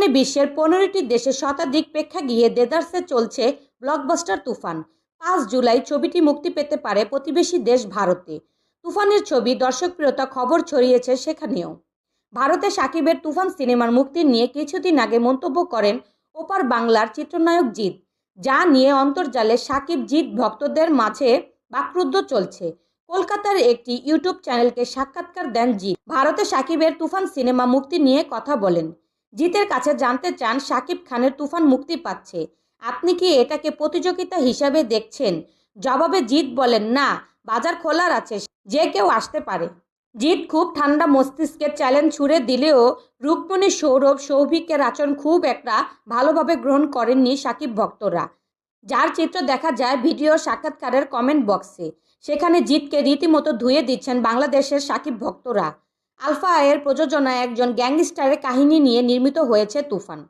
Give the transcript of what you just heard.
বর্তমানে বিশ্বের পনেরোটি দেশে শতাধিক প্রেক্ষাগৃহে দেদারসে চলছে ব্লকবাস্টার তুফান। পাঁচ জুলাই ছবিটি মুক্তি পেতে পারে প্রতিবেশী দেশ ভারতে। তুফানের ছবি দর্শকপ্রিয়তা খবর ছড়িয়েছে সেখানেও। ভারতে সাকিবের তুফান সিনেমার মুক্তি নিয়ে কিছুদিন আগে মন্তব্য করেন ওপার বাংলার চিত্রনায়ক জিৎ, যা নিয়ে অন্তর্জালে সাকিব জিৎ ভক্তদের মাঝে বাকরুদ্ধ চলছে। কলকাতার একটি ইউটিউব চ্যানেলকে সাক্ষাৎকার দেন জিৎ। ভারতে সাকিবের তুফান সিনেমা মুক্তি নিয়ে কথা বলেন। জিতের কাছে জানতে চান সাকিব খানের তুফান মুক্তি পাচ্ছে। আপনি কি এটাকে প্রতিযোগিতা হিসাবে দেখছেন? জবাবে জিৎ বলেন, না, বাজার খোলার আছে, যে কেউ আসতে পারে। জিৎ খুব ঠান্ডা মস্তিষ্কে চ্যালেঞ্জ ছুড়ে দিলেও রুক্মণী সৌরভ, সৌভিকের আচরণ খুব একটা ভালোভাবে গ্রহণ করেননি সাকিব ভক্তরা। যার চিত্র দেখা যায়, ভিডিও সাক্ষাৎকারের কমেন্ট বক্সে। সেখানে জিতকে রীতিমতো ধুয়ে দিচ্ছেন বাংলাদেশের সাকিব ভক্তরা। আলফা আয়ের প্রযোজনায় একজন গ্যাংস্টারের কাহিনী নিয়ে নির্মিত হয়েছে তুফান।